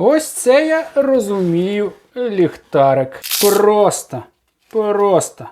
Ось це я розумію ліхтарик. Просто, просто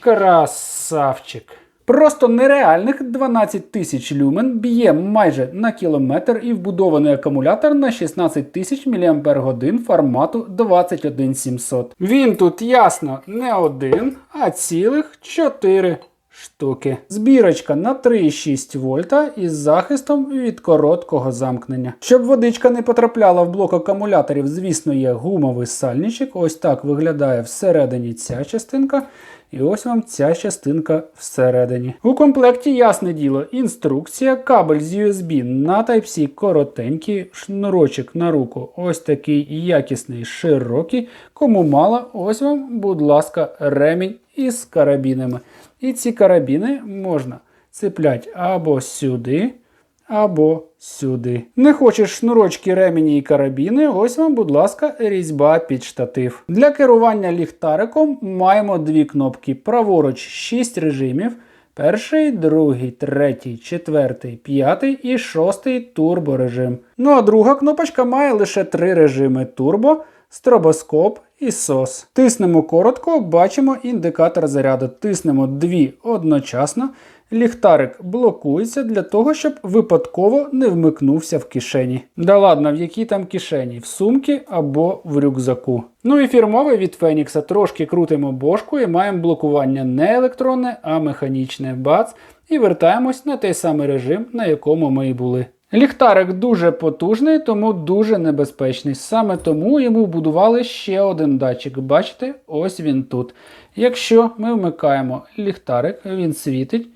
красавчик. Просто нереальних 12 тисяч люмен б'є майже на кілометр і вбудований акумулятор на 16 тисяч мАч формату 21700. Він тут ясно не один, а цілих 4 штуки. Збірочка на 3,6 вольта із захистом від короткого замкнення. Щоб водичка не потрапляла в блок акумуляторів, звісно, є гумовий сальничок. Ось так виглядає всередині ця частинка. І ось вам ця частинка всередині. У комплекті, ясне діло, інструкція, кабель з USB на Type-C коротенький, шнурочок на руку, ось такий якісний, широкий. Кому мало, ось вам, будь ласка, ремінь із карабінами. І ці карабіни можна цепляти або сюди, або сюди. Не хочеш шнурочки, ремені і карабіни, ось вам, будь ласка, різьба під штатив. Для керування ліхтариком маємо дві кнопки. Праворуч 6 режимів. Перший, другий, третій, четвертий, п'ятий і шостий турборежим. Ну а друга кнопочка має лише три режими: турбо, стробоскоп і SOS. Тиснемо коротко, бачимо індикатор заряду. Тиснемо дві одночасно. Ліхтарик блокується для того, щоб випадково не вмикнувся в кишені. Да ладно, в якій там кишені? В сумці або в рюкзаку. Ну і фірмовий від Фенікса трошки крутимо бошку і маємо блокування не електронне, а механічне. Бац. І вертаємось на той самий режим, на якому ми і були. Ліхтарик дуже потужний, тому дуже небезпечний. Саме тому йому вбудували ще один датчик. Бачите, ось він тут. Якщо ми вмикаємо ліхтарик, він світить,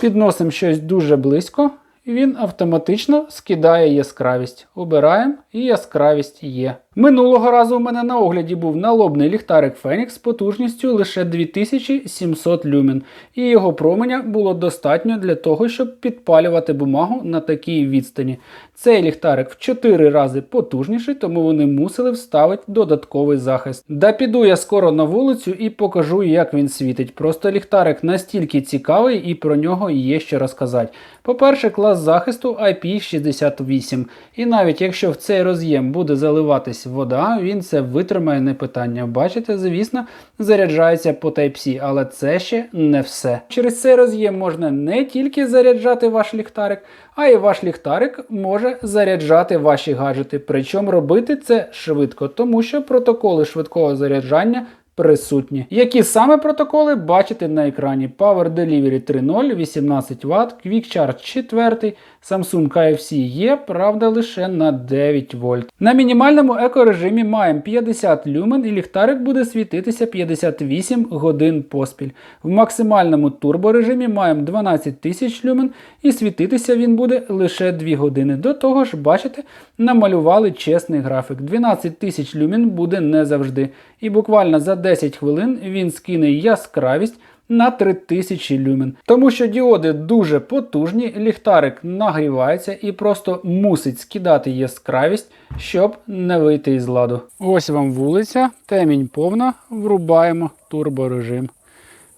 підносимо щось дуже близько, і він автоматично скидає яскравість. Обираємо і яскравість є. Минулого разу у мене на огляді був налобний ліхтарик Phoenix з потужністю лише 2700 люмен, і його променя було достатньо для того, щоб підпалювати бумагу на такій відстані. Цей ліхтарик в 4 рази потужніший, тому вони мусили вставити додатковий захист. Да піду я скоро на вулицю і покажу, як він світить. Просто ліхтарик настільки цікавий і про нього є що розказати. По-перше, клас захисту IP68. І навіть якщо в цей роз'єм буде заливатись вода, він це витримає не питання. Бачите, звісно, заряджається по Type-C, але це ще не все. Через цей роз'єм можна не тільки заряджати ваш ліхтарик, а й ваш ліхтарик може заряджати ваші гаджети. Причому робити це швидко, тому що протоколи швидкого заряджання присутні. Які саме протоколи бачите на екрані? Power Delivery 3.0, 18 Вт, Quick Charge 4, Samsung KFC є, правда, лише на 9 вольт. На мінімальному екорежимі маємо 50 люмен і ліхтарик буде світитися 58 годин поспіль. В максимальному турборежимі маємо 12 тисяч люмен і світитися він буде лише 2 години. До того ж, бачите, намалювали чесний графік. 12 тисяч люмен буде не завжди. І буквально за 10 хвилин він скине яскравість на 3000 люмен. Тому що діоди дуже потужні, ліхтарик нагрівається і просто мусить скидати яскравість, щоб не вийти із ладу. Ось вам вулиця, темінь повна, врубаємо турборежим.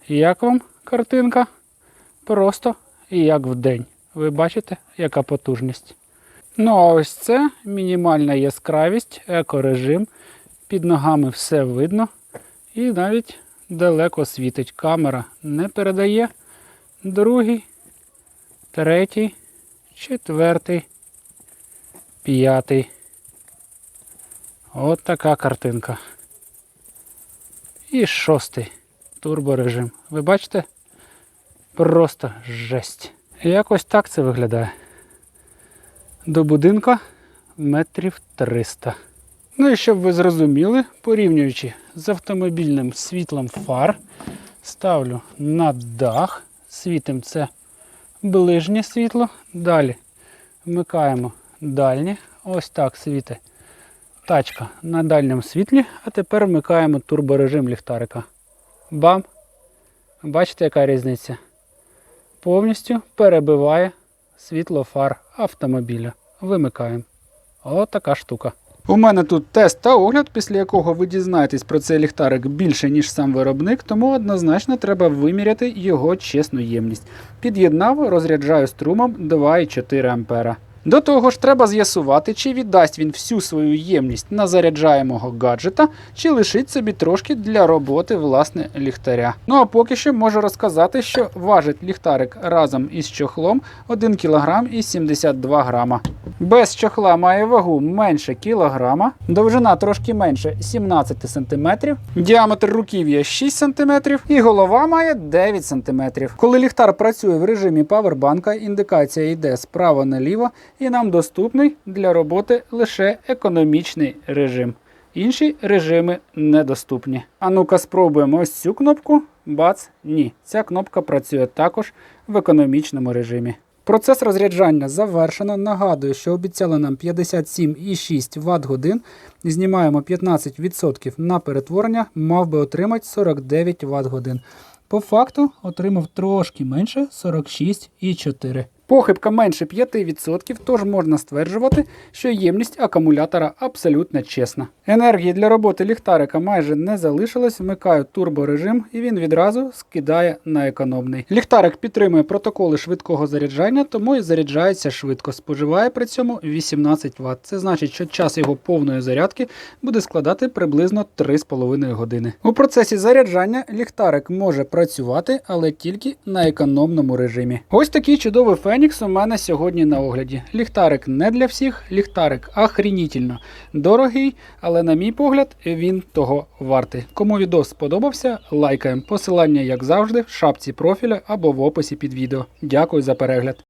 Як вам картинка? Просто як в день. Ви бачите, яка потужність. Ну а ось це мінімальна яскравість, екорежим. Під ногами все видно. І навіть далеко світить. Камера не передає. Другий, третій, четвертий, п'ятий. От така картинка. І шостий турборежим. Ви бачите? Просто жесть. Якось так це виглядає. До будинка метрів 300. Ну і щоб ви зрозуміли, порівнюючи з автомобільним світлом фар, ставлю на дах, світим це ближнє світло. Далі вмикаємо дальнє. Ось так світить тачка на дальньому світлі, а тепер вмикаємо турборежим ліхтарика. Бам! Бачите, яка різниця? Повністю перебиває світло фар автомобіля. Вимикаємо. Ось така штука. У мене тут тест та огляд, після якого ви дізнаєтесь про цей ліхтарик більше, ніж сам виробник, тому однозначно треба виміряти його чесну ємність. Під'єднав, розряджаю струмом 2,4 А. До того ж, треба з'ясувати, чи віддасть він всю свою ємність на заряджаємого гаджета, чи лишить собі трошки для роботи власне ліхтаря. Ну а поки що можу розказати, що важить ліхтарик разом із чохлом 1 кг і 72 грама. Без чохла має вагу менше кілограма, довжина трошки менше 17 см, діаметр руків'я 6 см і голова має 9 см. Коли ліхтар працює в режимі павербанка, індикація йде справа наліво і нам доступний для роботи лише економічний режим. Інші режими недоступні. А ну-ка спробуємо ось цю кнопку. Бац, ні. Ця кнопка працює також в економічному режимі. Процес розряджання завершено. Нагадую, що обіцяли нам 57,6 Вт годин. Знімаємо 15% на перетворення, мав би отримати 49 Вт годин. По факту отримав трошки менше 46,4. Похибка менше 5%, тож можна стверджувати, що ємність акумулятора абсолютно чесна. Енергії для роботи ліхтарика майже не залишилось, вмикаю турборежим і він відразу скидає на економний. Ліхтарик підтримує протоколи швидкого заряджання, тому і заряджається швидко. Споживає при цьому 18 Вт. Це значить, що час його повної зарядки буде складати приблизно 3,5 години. У процесі заряджання ліхтарик може працювати, але тільки на економному режимі. Ось такий чудовий Фенікс у мене сьогодні на огляді. Ліхтарик не для всіх, ліхтарик охренітельно дорогий, але на мій погляд він того вартий. Кому відео сподобався, лайкаємо. Посилання, як завжди, в шапці профіля або в описі під відео. Дякую за перегляд.